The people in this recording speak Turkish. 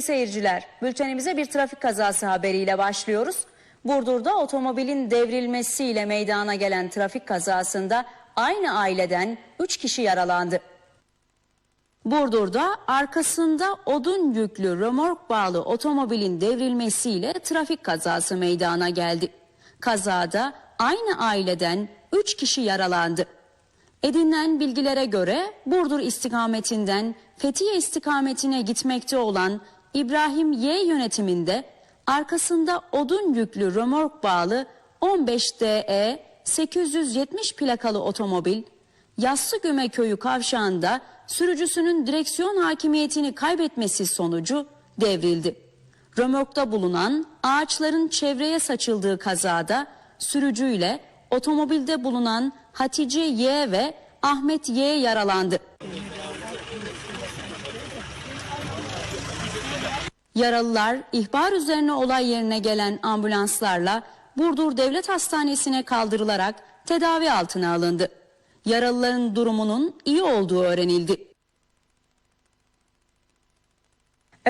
Seyirciler, bültenimize bir trafik kazası haberiyle başlıyoruz. Burdur'da otomobilin devrilmesiyle meydana gelen trafik kazasında aynı aileden 3 kişi yaralandı. Burdur'da arkasında odun yüklü römork bağlı otomobilin devrilmesiyle trafik kazası meydana geldi. Kazada aynı aileden 3 kişi yaralandı. Edinilen bilgilere göre Burdur istikametinden Fethiye istikametine gitmekte olan İbrahim Y yönetiminde arkasında odun yüklü römork bağlı 15 DE 870 plakalı otomobil Yassıgöme köyü kavşağında sürücüsünün direksiyon hakimiyetini kaybetmesi sonucu devrildi. Römorkta bulunan ağaçların çevreye saçıldığı kazada sürücüyle otomobilde bulunan Hatice Y ve Ahmet Y yaralandı. Yaralılar ihbar üzerine olay yerine gelen ambulanslarla Burdur Devlet Hastanesi'ne kaldırılarak tedavi altına alındı. Yaralıların durumunun iyi olduğu öğrenildi.